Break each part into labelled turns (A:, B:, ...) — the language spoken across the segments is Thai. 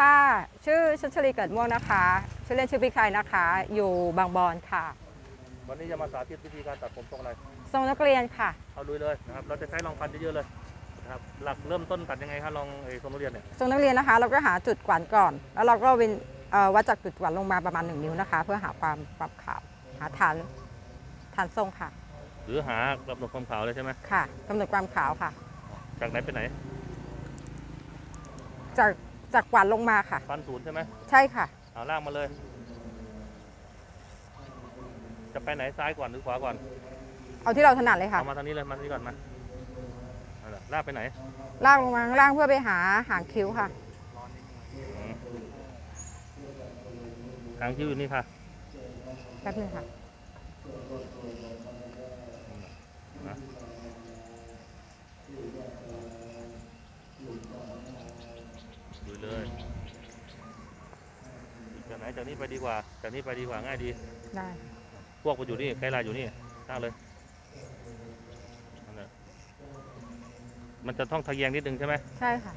A: ค่ะ ชื่อชัชลีเกิดม่วงนะคะ ชื่อเล่นชื่อพี่ไข่นะคะ อยู่บางบอนค่ะ
B: วันนี้จะมาสาธิตวิธีการตัดผมทรงอะไร
A: ทรงนักเรียนค่ะ
B: เอาลุยเลยนะครับ เราจะใช้รองฟันเยอะๆเลยนะครับหลักเริ่มต้นตัดยังไงครับลองไอ้ทรงนักเรียนเนี่ย
A: ทรงนักเรียนนะคะ เราก็หาจุดกวานก่อน แล้วเราก็เว้นเอ่อวัดจากจุดกวานลงมาประมาณ 1 นิ้วนะคะ เพื่อหาความความขาวหาฐานฐานทรงค่ะ
B: หรือหากำหนดความขาวเลยใช่ไหม
A: ค่ะกำหนดความขาวค่ะ
B: จากไหนไปไหน
A: จาก จากกวานลงมาค่ะ
B: ฟันศูนย์ใช่ไหม
A: ใช่ค่ะ
B: เอาล่างมาเลย จะไปไหนซ้ายก่อนหรือขวาก่อน
A: เอาที่เราถนัดเลยค่ะ
B: เอามาทางนี้เลยมาทางนี้ก่อนมาเอาล่ะลากไปไหน
A: ลากลงมาข้างล่างเพื่อไปหาหางคิ้วค่ะ
B: อืมทางคิ้วอยู่นี่ค่ะ
A: แป๊บนึงค่ะ
B: นะ เลยจากไหนจากนี้ไปดีกว่า จากนี้ไปดีกว่าง่ายดี
A: ได้
B: พวกมันอยู่นี่ไกด์ไลน์อยู่นี่ตั้งเลยนั่นแหละมันจะต้องทะแยงนิดนึงใช่ไหม
A: ใช่ค่ะ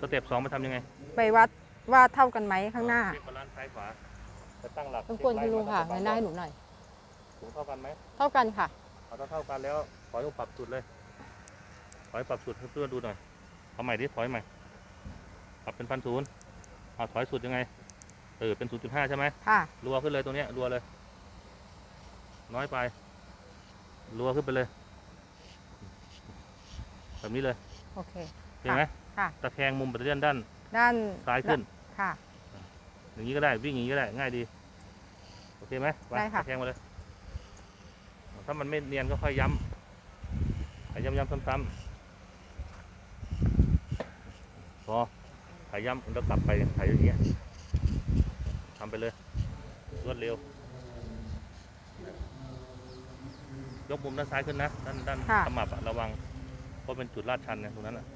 B: สเต็ปสองมาทำยังไง
A: ไปวัดว่าเท่ากันไหมข้างหน้า
B: เช็คบาลานซ์ซ้ายขวาจะตั้งหลัก
A: รบกวนคุณลุงค่ะเงยหน้าให้หนูหน่อย
B: สูงเท่ากันไหม
A: เท่ากันค่ะ
B: เอาถ้าเท่ากันแล้วถอยลงปรับสุดเลย ถอยปรับสุดให้เพื่อนดูหน่อย เอาใหม่ดิถอยใหม่ ปรับเป็นพันศูนย์เอาถอยสุดยังไง เออ เป็นศูนย์จุดห้าใช่ไหม
A: ค่ะ
B: รัวขึ้นเลยตรงเนี้ยรัวเลย น้อยไป รัวขึ้นไปเลย แบบนี้เลย
A: โอเค
B: เห็นไหม
A: ค่ะ
B: ตะแคงมุมแบตเตอรี่ด้าน
A: ด้าน
B: ซ้ายขึ้น
A: ค่ะ
B: อย่างนี้ก็ได้ วิ่งอย่างนี้ก็ได้ ง่ายดี โอเคไหมป
A: ได้ค่ะ
B: ตะแคงมาเลย ถ้ามันไม่เนียนก็ค่อยย้ำให้ย้ำย้ำซ้ำๆ พอถ่ายย้ำแล้วกลับไปถ่ายอย่างเงี้ยทำไปเลย รวดเร็ว ยกมุมด้านซ้ายขึ้นนะ ด้านด้าน
A: ค่ะ
B: ขมับอะระวัง เพราะเป็นจุดลาดชันเนี่ยตรงนั้นอะ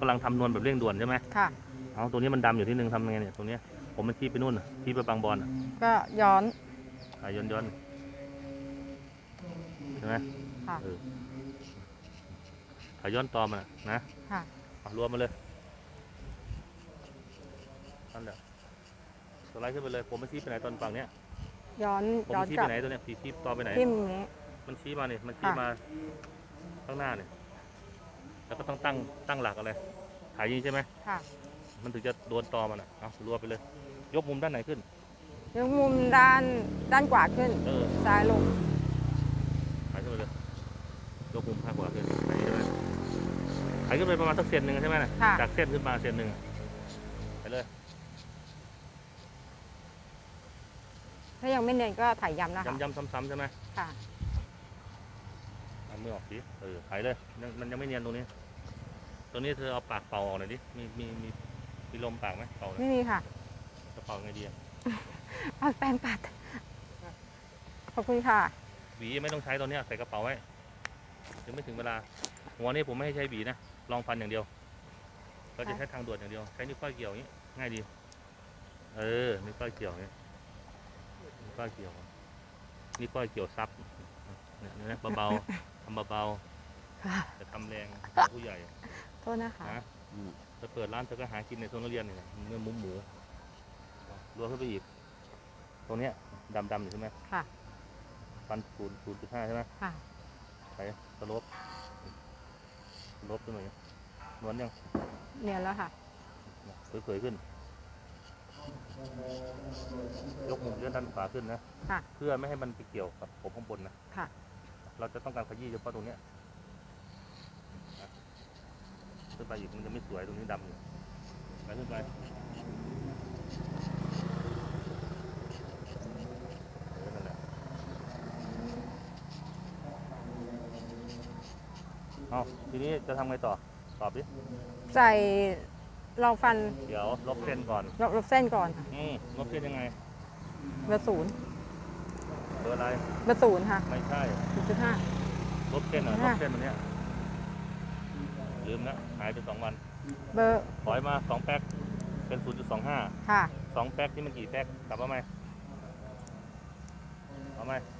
B: กำลังทำนวลแบบเร่งด่วนใช่ไหม
A: ค่ะ
B: เอาตรงนี้มันดำอยู่ที่หนึ่งทำยังไงเนี่ยตรงเนี้ยผมมันชี้ไปนู่นน่ะชี้ไปบางบอนอะ
A: ก็ย้อน
B: อะย้อนย้อนใช่ไหม
A: ค่ะ
B: เออ ถ่ายย้อนตอมอะนะ
A: ค่ะ
B: เอารวมมาเลยนั่นแหละสไลด์ขึ้นไปเลยผมมันชี้ไปไหนตอนฝั่งเนี้ย
A: ย้อน
B: ผม
A: ย้อ
B: มันนชี้
A: กลั
B: ไป
A: บ
B: ไหนตัวเนี้ยชี้ชี้ตอไปไหน
A: ทิ่มอย่างนี้
B: มันชี้มาเนี่ยมันชี้
A: ค่ะ
B: มาข้างหน้าเนี่ยแล้วก็ต้องตั้งตั้งหลักอะไรถ่ายอยางนี้ใช่ไหม
A: ค่ะ
B: มันถึงจะโดนตอมันอะเอารัวไปเลย ยกมุมด้านไหนขึ้น
A: ยกมุมด้านด้านขวาขึ้น
B: เออ
A: ซ้ายลง
B: ถ่ายขึ้นไปเลยยกมุมข้างขวาขึ้นถ่ายใช่ไหมถ่ายขึ้นไปประมาณสักเซนหนึ่งใช่ไหมน่ะ
A: ค่ะ
B: จากเส้นขึ้นมาเซนหนึ่งไปเลย
A: ถ้ายังไม่เนียนก็ถ่ายย้ำนะคะ
B: ย้ำๆซ้ำๆใช่ไหม
A: ค่ะ
B: เอามือออกสิเออถ่ายเลยยังมันยังไม่เนียนตรงนี้ ตรงนี้เธอเอาปากเป่าออกหน่อยดิมีมีมีมีลมปากไหมเป่าหน่อย
A: ไม่มีค่ะ
B: จะเป่าไงดีอะ
A: เอาแปรงปัด ขอบคุณค่ะ
B: หวีไม่ต้องใช้ตอนเนี้ยใส่กระเป๋าไว้ยังไม่ถึงเวลาหัวนี่ผมไม่ให้ใช้หวีนะ ลองฟันอย่างเดียว เราจะใช้ทางด่วนอย่างเดียว ใช้นิ้วก้อยเกี่ยวอย่างนี้ง่ายดี เออ นิ้วก้อยเกี่ยวอย่างนี้นิ้วก้อยเกี่ยว นิ้วก้อยเกี่ยวซับเนี่ยเห็นไหมเบาๆทำเบา
A: ค่ะ
B: ๆจะทำแรงผู้ใหญ่
A: โทษนะคะ
B: นะจะเปิดร้านเธอก็หากินในโซนนักเรียนนี่แหละเนื้อหมูหมูรัวขึ้นไปอีก ตรงเนี้ยดำๆอยู่ใช่ไหม
A: ค่ะ
B: ฟันศูนย์ศูนย์จุดห้าใช่ไหม
A: ค่ะ
B: ไปสลบส ลบขึ้นมาอย่างนวลยัง
A: เนียนแล้วค่ะ
B: เผยๆขึ้น ยกมุมเลื่อนด้านขวาขึ้นนะ
A: ค่ะ
B: เพื่อไม่ให้มันไปเกี่ยวกับผมข้างบนนะ
A: ค่ะ
B: เราจะต้องการขยี้เฉพาะตรงเนี้ยนะขึ้นไปอีกมันจะไม่สวยตรงนี้ดำอยู่ไปขึ้นไปเออนั่นแหละ เอาทีนี้จะทำไงต่อ ตอบดิ
A: ใส่รองฟัน
B: เดี๋ยวลบเส้นก่อน
A: ลบลบเส้นก่อนค่ะ
B: อืมลบเส้นยังไง
A: เบอร์ศูนย์
B: เบอร์อะไร
A: เบอร์ศูนย์ค่ะ
B: ไม่ใช่
A: ศูนย์จุดห้า
B: ลบเส้นเหรอล
A: ค่ะ
B: บเส้นตัวเนี้ยลืมนะหายไปสองวัน
A: เบอร์
B: ถอยมาสองแป๊ก เป็นศูนย์จุดสองห้า
A: ค่ะ
B: สองแป๊กที่มันกี่แป๊กกลับมาไหมเอาไหมถ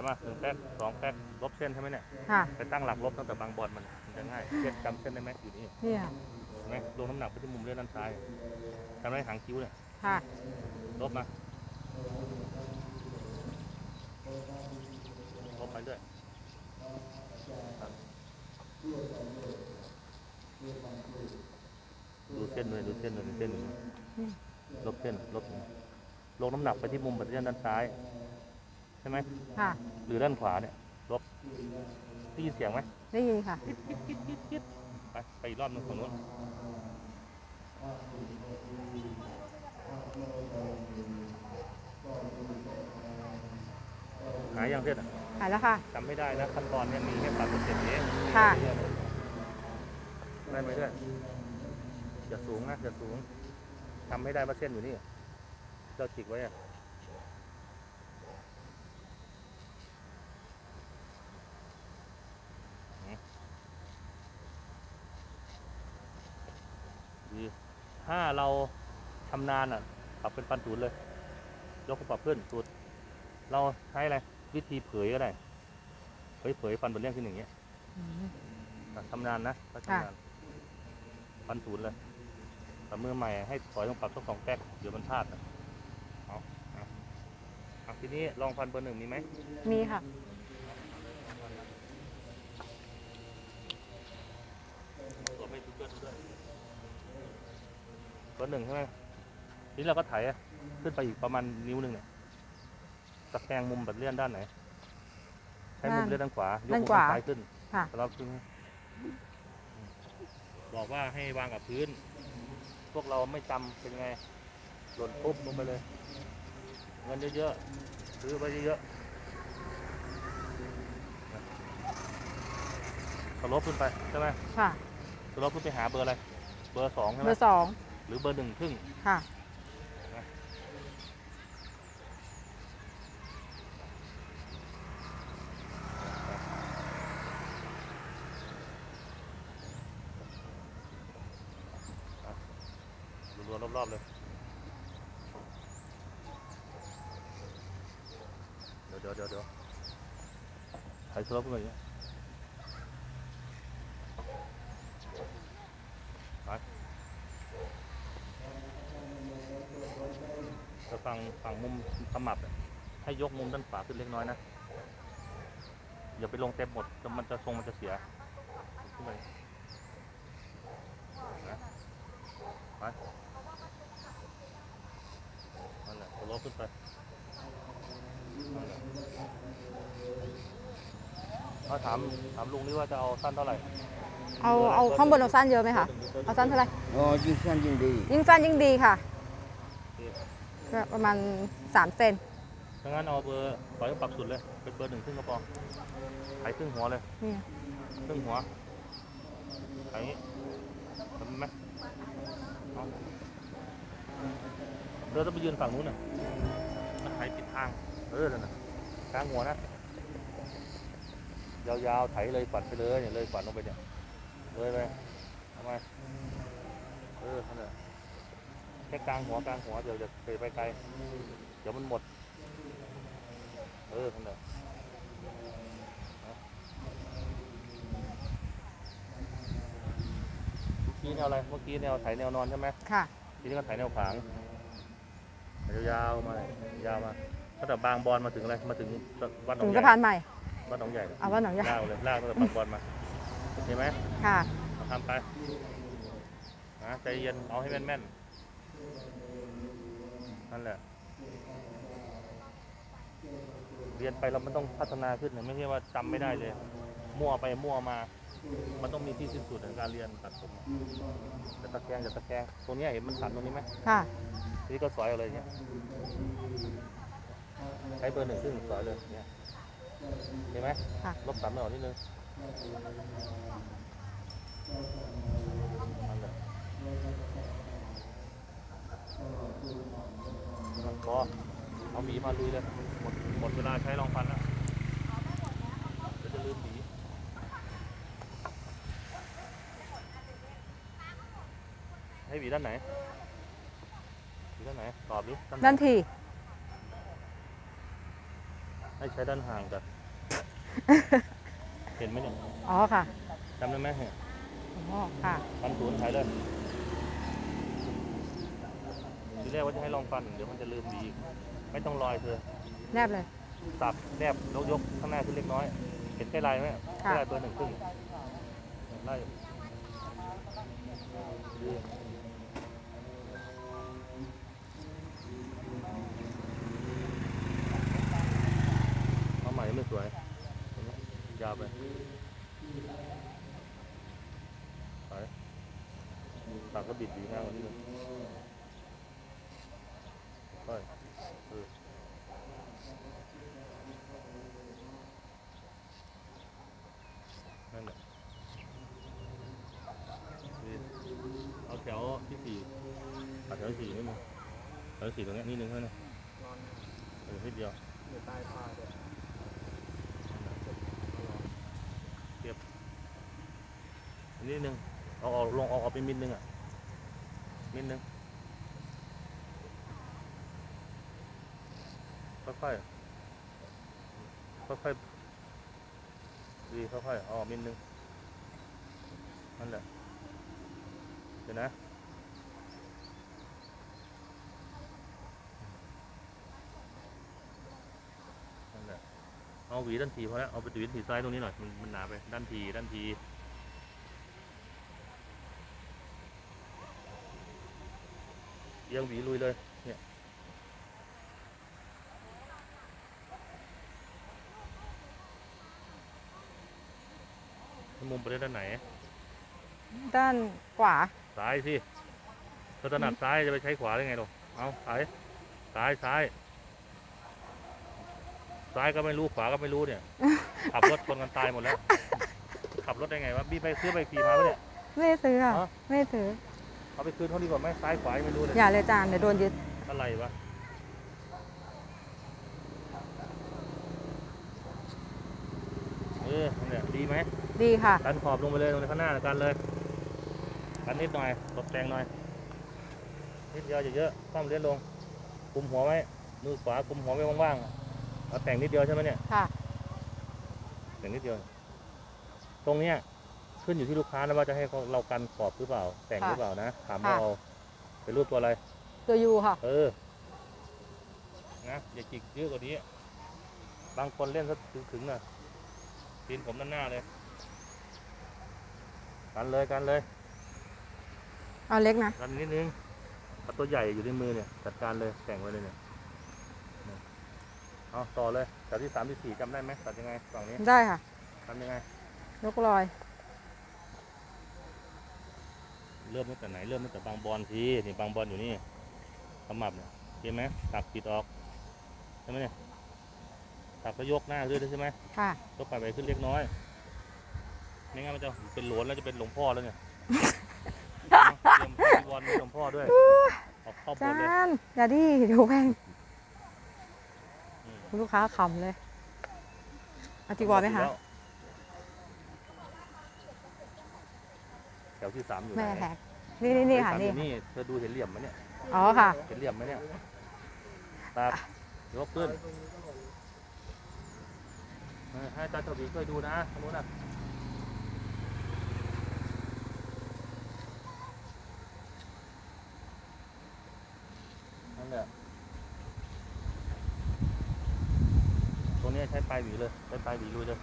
B: อยมาหนึ่งแป๊กสองแป๊กลบเส้นใช่ไหมเนี่ย
A: ค่ะ
B: ไปตั้งหลักลบตั้งแต่บางบอลมันมันจะง่ายเส้นจำเส้นได้ไหมอยู่นี่
A: นี่ค่ะ
B: เห็นไหมลงน้ำหนักไปที่มุมเลื่อนด้านซ้ายจำได้หางคิ้วเนี่ย
A: ค่ะ
B: ลบมาลบไปเรื่อยครับดูเส้นเลยดูเส้นเลยดูเส้นเลยลบเส้นลบลงน้ำหนักไปที่มุมบัตรด้านซ้าย ใช่ไหม
A: ค่ะ
B: หรือด้านขวาเนี่ยลบได้ยินเสียงไหม
A: ได้ยินค่ะ
B: ไปไปอีกรอบหนึงฝั่งนู้นหายยังเส้นอะ
A: หายแล้วค่ะ
B: จำไม่ได้นะขั้นตอนเนี่ยมีแค่สามสิบเจ็ดเอง
A: ค่ะ
B: ได้ไหมด้วยอย่าสูงนะอย่าสูงจำไม่ได้ว่าเส้นอยู่นี่เราจิกไว้อะอืมดี ถ้าเราชำนาญอะ ปรับเป็นปันศูนย์เลย ยกขึ้นปรับขึ้นสุดเราใช้อะไร วิธีเผยก็ได้ เผยเผยฟันบนเรื่องที่หนึ่งเนี้ย
A: อืม
B: อะชำนาญนะถ้า
A: ค่ะ
B: ชำนาญฟันศูนย์เลยแต่มือใหม่ให้ถอยต้องปรับสักสองแป๊กเดี๋ยวมันพลาดนะเอาเอาเอาทีนี้ลองฟันเบอร์หนึ่งมีไหม
A: มีค่ะ
B: ตัวไม่ทุกเกินด้วยเบอร์ หนึ่งใช่ไหมทีนี้เราก็ไถอะขึ้นไปอีกประมาณนิ้วหนึ่งเนี่ยตะแคงมุมแบบเลื่อนด้านไหน ใช้มุม
A: ด้าน
B: เลื่อนด้านขวายก
A: ด้าน
B: มุม
A: ขวา
B: ซ้ายขึ้น
A: ค่ะ
B: แล้วขึ้นบอกว่าให้วางกับพื้น พวกเราไม่จำเป็นไง หล่นปุ๊บลงไปเลย เงินเยอะๆซื้อไปเยอะๆสลบขึ้นไปใช่ไหม
A: ค่ะ
B: สลบขึ้นไปหาเบอร์อะไร เบอร์สองใช่ไห
A: เบ
B: ม
A: อร์สอง
B: หรือเบอร์หนึ่งครึ่ง
A: ค่ะ
B: รัวๆรอบๆเลย เดี๋ยวเดี๋ยวเดี๋ยวเดี๋ยวถ่ายสลบขึ้นไปอย่างเงี้ยไปจะ ฝั่งฝั่งมุมขมับเนี่ยให้ยกมุมด้านขวาขึ้นเล็กน้อยนะอย่าไปลงเต็มหมดแล้วมันจะทรงมันจะเสียขึ้นไปนะไปนั่นแหละสลบขึ้นไปนั่นแหละถ้าถามถามลุงนี่ว่าจะเอาสั้นเท่าไหร่
A: เอาเอาข้างบนเอาสั้นเยอะไหมคะ เอาสั้นเท่าไหร่
C: อ๋อ ยิ่งสั้นยิ่งดี
A: ยิ่งสั้นยิ่งดีค่ะ ก็ประมาณสามเซน
B: ถ้างั้นเอาเบอร์ปล่อยให้ปรับสุดเลย เป็นเบอร์หนึ่งครึ่งก็พอไถครึ่งหัวเลย
A: นี่
B: ครึ่งหัวไถอย่างนี้เห็นไหมเอาเธอต้องไปยืนฝั่งนู้นน่ะมันไถผิดทาง เออนั่นน่ะกลางหัวนะ ยาวๆ ไถเลยฝันไปเลยเนี่ยเลยฝันลงไปเนี่ย เลยไปทำไม เออนั่นแหละ แค่กลางหัวกลางหัวเดี๋ยวจะเตะไปไกลเดี๋ยวมันหมด เออนั่นแหละเมื่อกี้แนวอะไร เมื่อกี้แนวไถแนวนอนใช่ไหม
A: ค่ะ
B: ทีนี้ก็ไถแนวขวางยาวๆมายาวมาตั้งแต่บางบอลมาถึงอะไร มาถึงวัดหนอ
A: ถึ
B: ง
A: ง
B: ให
A: สะ
B: ญ่
A: พานใหม่
B: วัดหนองใหญ่
A: เอาว่าหนองยา
B: ลากเลยลากตั้งแต่บางบอลมาเห็นไหม
A: ค่ะ
B: เอาทำไปนะใจเย็นเอาให้แม่นๆ นั่นแหละ เรียนไปเรามันต้องพัฒนาขึ้นนะไม่ใช่ว่าจำไม่ได้เลย มั่วไปมั่วมา มันต้องมีที่สิ้นสุดในการเรียนตัดผมจะตะแคงจะตะแคงตรงเนี้ยเห็นมันสันตรงนี้ไหม
A: ค่ะ
B: ทีนี้ก็สอยเอาเลยเนี่ยใช้เบอร์หนึ่งครึ่งสอยเลยเนี่ยเห็นไหม
A: ค่ะ
B: ลบสามหน่อยนิดนึงนั่นแห ละพอเอาหมีมาลุยเลยหมดหมดเวลาใช้รองฟันแล้วเดี๋ยวจะลืมหมีให้หวีด้านไหนหวีด้านไหนตอบดิ
A: ด้านที
B: ให้ใช้ด้านห่างกัน เห็นไหมเนี่ย
A: อ๋อค่ะ
B: จำได้ไหมเนี่ย
A: อ๋อค่ะ
B: ฟันศูนย์หายเลยที แรกว่าจะให้ลองฟัน เดี๋ยวมันจะลืมดีอีกไม่ต้องลอยเธอ
A: แนบเลย
B: สับแนบแล้วยกข้างหน้าขึ้นเล็กน้อย เห็นแค่ลายไหมแค่ลายตัวหนึ่งครึ่งไล่เอาใหม่ไม่สวยเห็นไหมยาวไปไปปากก็บิดดีมากกว่านี้เลย ค่อยนั่นแหละเอาแถวที่สี่เอาแถวที่สี่นิดนึงแถวที่สี่ตรงเนี้ยนิดนึงเท่านั้นเออนิดเดียวเทียบอันนิดนึงเอาออกลงออกเอาไปมิดนึงอะมิดนึง ค่อยๆค่อยๆดีค่อยๆออกมิดนึงนั่นแหละเดี๋ยวนะนั่นแหละเอาหวีด้านทีพอแล้วเอาไปหวีด้านทีซ้ายตรงนี้หน่อยมันมันหนาไปด้านทีด้านทีเอียงหวีลุยเลยเนี่ย มุมไปด้านไหน
A: ด้านขวา
B: ซ้ายสิถ้าถนัดซ้ายจะไปใช้ขวาได้ไงหรอเอาซ้ายซ้ายซ้าย ซ้ายก็ไม่รู้ขวาก็ไม่รู้เนี่ย ขับรถชนกันตายหมดแล้ว ขับรถได้ไงวะบี้ไปซื้อไปขี่มาปะเนี่ย
A: ไม่ได้ซื้อค่ะ
B: อ๋อ
A: ไม่ได้ซื้อ
B: เอาไปคืนเขาดีกว่าไหมซ้ายขวายังไม่รู้เลย
A: อย่าเลยจานเดี๋ยวโดนยึด
B: อะไรวะเออนั่นแหละดีไหม
A: ดีค่ะ
B: ดันขอบลงไปเลยตรงข้างหน้ากันเลยกันนิดหน่อยตบแต่งหน่อย นิดเดียวอย่าเยอะคว่ำเลี้ยนลงกุมหัวไว้มือขวากุมหัวไว้ว่างๆเอาแต่งนิดเดียวใช่ไหมเนี่ย
A: ค่ะ
B: แต่งนิดเดียว ตรงเนี้ยขึ้นอยู่ที่ลูกค้านะว่าจะให้เขาเรากันขอบหรือเปล่า แต่งหรือเปล่านะถามเรา
A: ค่ะ
B: เอาเป็นรูปตัวอะไร
A: ตัวยูค่ะ
B: เออ นะอย่าจิกเยอะกว่านี้ บางคนเล่นซะถึงถึงๆน่ะตีนผมด้านหน้าเลย กันเลยกันเลย
A: เอาเล็กนะ
B: กันนิดนึงเอาตัวใหญ่อยู่ในมือเนี่ยจัดการเลยแต่งไว้เลยเนี่ยเนี่ยเอาต่อเลยแถวที่สามที่สี่จำได้ไหมตัดยังไงฝั่งนี้
A: ได้ค่ะ
B: ทำยังไง
A: ยกรอย
B: เริ่มตั้งแต่ไหนเริ่มตั้งแต่บางบอลทีนี่บางบอลอยู่นี่ขมับเนี่ยเห็นไหมตักปิดออกใช่ไหมเนี่ยตักแล้วยกหน้าขึ้นด้วยใช่ไหม
A: ค่ะ
B: ยกไปไปขึ้นเล็กน้อย ไม่งั้นมันจะเป็นโหลนแล้วจะเป็นหลวงพ่อแล้วเนี่ยเตรียมจีวรเป็นหลวงพ่อด้วยออกเข้าบ
A: จาน
B: เลย
A: นอย่าดิเดี๋ยวแพง
B: อืม
A: ลูกค้าขำเลยเอาจีวรไหมคะ
B: แถวที่สามอยู่ไหน
A: แม่แพงนี่นี่นี่ค่ะ
B: แถวที่
A: นี่
B: สามอยู่นี่เธอดูเห็นเหลี่ยมไหมเนี่ย
A: อ๋อค่ะ
B: เห็นเหลี่ยมไหมเนี่ยตัดยกขึ้นเออให้อาจารย์ทวีช่วยดูนะทางนู้นนะ นั่นแหละตรงนี้ใช้ปลายหวีเลย ใช้ปลายหวีลุยเลย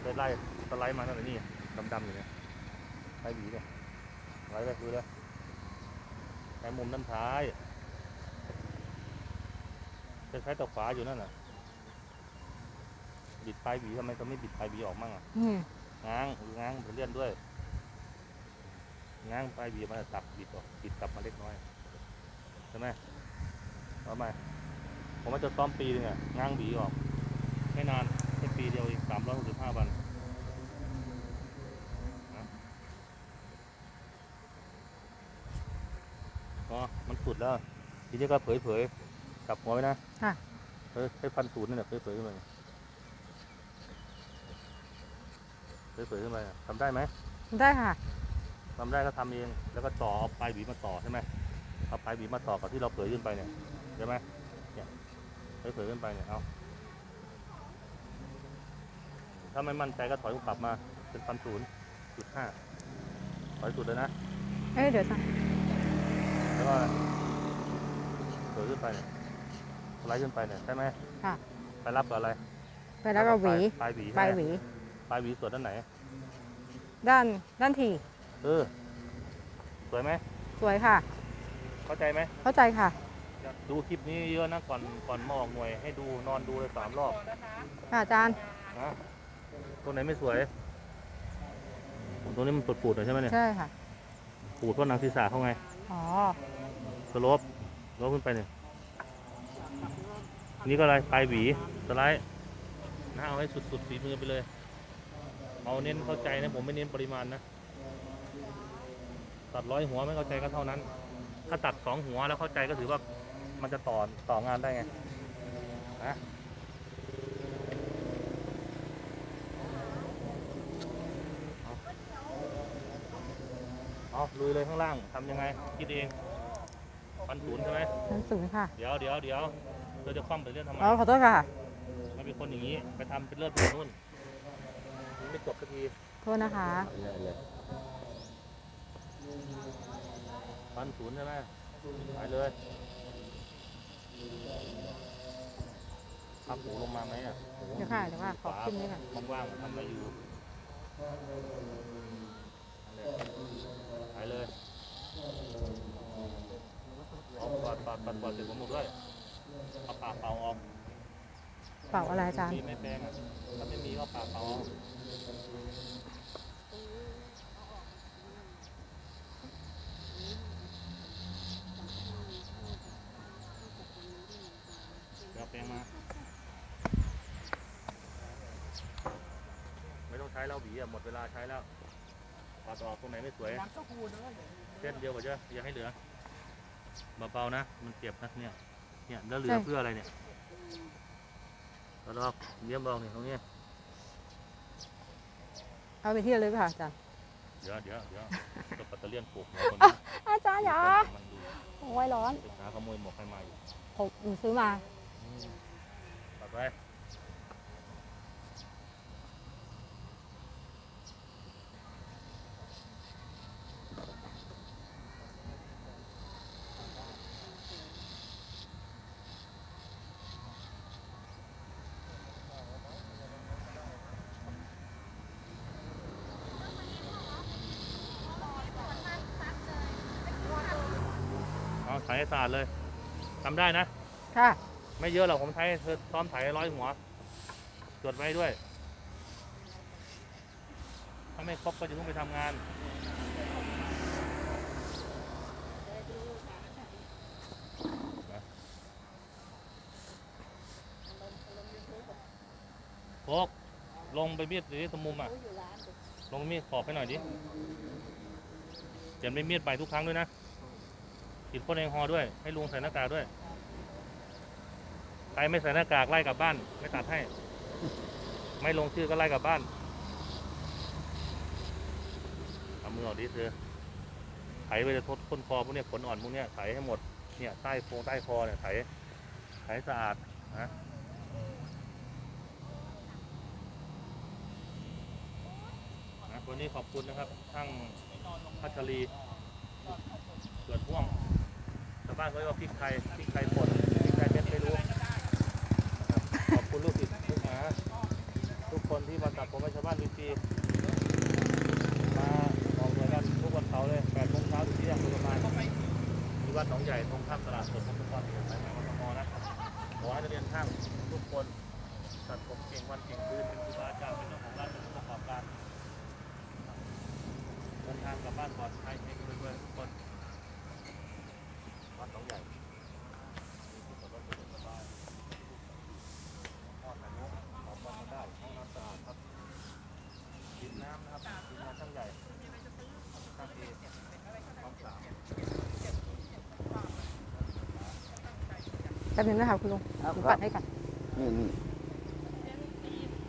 B: ใช้ไล่สไลด์มาตั้งแต่นี่ดำๆอยู่เนี่ยปลายหวีเนี่ยไว้เลยดูเลยใช้มุมด้านท้าย จะใช้ต่อขวาอยู่นั่นน่ะ บิดปลายหวีทำไมเขาไม่บิดปลายหวีออกมั่งอะ
A: อืม
B: ง้างง้างเลื่อนด้วยง้างปลายหวีมาตับบิดออกบิดกลับมาเล็กน้อยใช่ไหมเอาไหมผมว่าจะซ้อมปีหนึงอะง้างหวีออก ไม่นานแค่ปีเดียวเองสามร้อยหกสิบห้าวันนะอ๋อ มันสุดแล้ว ทีนี้ก็เผยเผยๆกลับหัวไว้นะ
A: ค่ะ
B: เฮ้ยให้พันศูนย์นี่แหละเผยเผยๆขึ้นไปเผยเผยๆขึ้นไปอะทำได้ไหม
A: ได้ค่ะ
B: ทำได้ก็ทำเอง แล้วก็ต่อเอาปลายหวีมาต่อใช่ไหม เอาปลายหวีมาต่อกับที่เราเผยขึ้นไปเนี่ยใช่ไหมเนี่ยเผยเผยๆขึ้นไปเนี่ยเอาถ้าไม่มั่นใจก็ถอยปรับมาเป็นพันศูนย์จุดห้าถอยสุดเลยนะ
A: เอ้ยเดี๋ยวจ้ะ
B: แล้วก็เดินขึ้นไปเนี่ยสไลด์ขึ้นไปเนี่ยใช่ไหม
A: ค่ะ
B: ไปรับกับอะไร
A: ไปแล้วก็หวี
B: ปลายหวี
A: ปลายห
B: ใช่ไม
A: วี
B: ปลายหวีส่วนด้านไหน
A: ด้านด้านที
B: เออ สวยไหม
A: สวยค่ะ
B: เข้าใจไหม
A: เข้าใจค่ะ
B: ดูคลิปนี้เยอะนะก่อนก่อนมาออกหน่วย ให้ดูนอนดูเลยสามรอบ
A: ค่ะอาจารย์
B: นะตัวไหนไม่สวยตัวนี้มันปูดๆหน่อยใช่ไหมเนี่ย
A: ใช่ค่ะ
B: ปูดเพราะหนังศีรษะเขาไง
A: อ๋อ
B: สโลปสโลปขึ้นไปเนี่ยนี่ก็อะไรปลายหวีสไลด์นะเอาให้สุดๆฝีมือไปเลย เอาเน้นเข้าใจนะผมไม่เน้นปริมาณนะ ตัดร้อยหัวไม่เข้าใจก็เท่านั้น ถ้าตัดสองหัวแล้วเข้าใจก็ถือว่ามันจะต่อต่องานได้ไงนะเอาเอาลุยเลยข้างล่างทำยังไง คิดเองพันศูนย์ใช่ไหม
A: ชั้นสูงค่ะ
B: เดี๋ยวเดี๋ยวเดี๋ยวเราจะคว่ำไปเรื่องทำไม
A: อ๋อขอโทษค่ะ
B: มันเป็นคนอย่างนี้ไปทำเป็นเลือดไปนู่นไม่จบสักที
A: โทษนะคะ
B: พันศูนย์ใช่ไหมไปเลยพับหูลงมาไหมอะ
A: เดี๋ยวค่ะเดี๋ยวค่ะขอขึ้นนี่ก่อน
B: ว่างๆทำอะไรอยู่นั่นแหละไปเลยเอาปอดปอดปอดปอดเสร็จผมหมดด้วยเอาปากเป่าออก
A: เป่าอะไรอาจารย์
B: มีไม่แปลงอะถ้าไม่มีก็ปากเป่าเอาเดี๋ยวเอาแปลงมา ไม่ต้องใช้แล้ว หวีอะหมดเวลาใช้แล้วปาดออกตรงไหนไม่สวยเส้นเดียวกว่าเยอะอย่าให้เหลือเบาๆนะ มันเจ็บนะเนี่ย เนี่ยแล้วเหลือ
A: ใช่
B: เพื่ออะไรเนี่ยปาดออกเยี่ยมบอกเนี่ยตรงนี้
A: เอาไปที่ระลึกค่ะอาจารย์
B: เดี๋ยวเดี๋ยวเดี๋ยวตัวปัตเตอร์เลียนปลูกหัวคนนี้
A: อาจารย์อย่า
B: มันดู
A: โอ้ยร้อน
B: ไปหาขโมยหมวกใครมาอยู่
A: ผมหนูซื้อมา
B: อืมตัดไปาถ่ายให้สะอาดเลยทำได้นะ
A: ค่ะ
B: ไม่เยอะหรอกผมใช้เธอซ้อมถ่ายร้อยหัว จดไว้ด้วย ถ้าไม่ครบก็จะต้องไปทำงาน โคกลงไปมีดหรือตรงมุมอะ ลงไปมีดขอบให้หน่อยดิเปลี่ยนเป็นมีดใบทุกครั้งด้วยนะ ติดพ่นแอลกอฮอล์ด้วย ให้ลุงใส่หน้ากากด้วย ใครไม่ใส่หน้ากากไล่กลับบ้าน ไม่ตัดให้ ไม่ลงชื่อก็ไล่กลับบ้านเอามือออกดิเธอไถไปจะทดค้นคอพวกเนี้ยขนอ่อนพวกเนี้ยไถให้หมด เนี่ยใต้โพรงใต้คอเนี่ยไถไถให้สะอาดนะนะวันนี้ขอบคุณนะครับช่างพัชรีเกิดพ่วงาวบ้านเขาเรียกว่าพริกไทยพริกไทยป่นพริกไทยเม็ดไม่รู้ขอบคุณลูกศิษย์ลูกหาทุกคนที่มาตัดผมให้ชาวบ้านฟรีมาออกหน่วยกันทุกวันเสาร์เลย8โมงเช้าถึงเที่ยงโดยประมาณที่วัดหนองใหญ่ตรงข้ามตลาดสดของทุกคนสายไหมวัดมอนะขอให้นักเรียนช่างทุกคนตัดผมเก่งวันเก่งคืนเป็นครูบาอาจารย์เป็นเจ้าของร้านเป็นผู้ประกอบการเดินทางกลับบ้านปลอดภัยเองรวยทุกคน วัดหนองใหญ่ที่ขับรถสะดวกสบายทอดหนังนกออกมาได้ห้องน้ำสะอาดครับดินน้ำนะครับดินน้ำช่างใหญ่ช่างเอห้องสาม
A: แป๊บนึงนะคะคุณลุงหนูปัดให้ก่อน
C: นี่นี่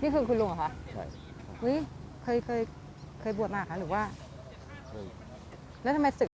A: นี่คือคุณลุงเหรอคะ
C: ใช่
A: วิเคยเคยเคยบวชมาคะหรือว่า
C: เคย
A: แล้วทำไมศึก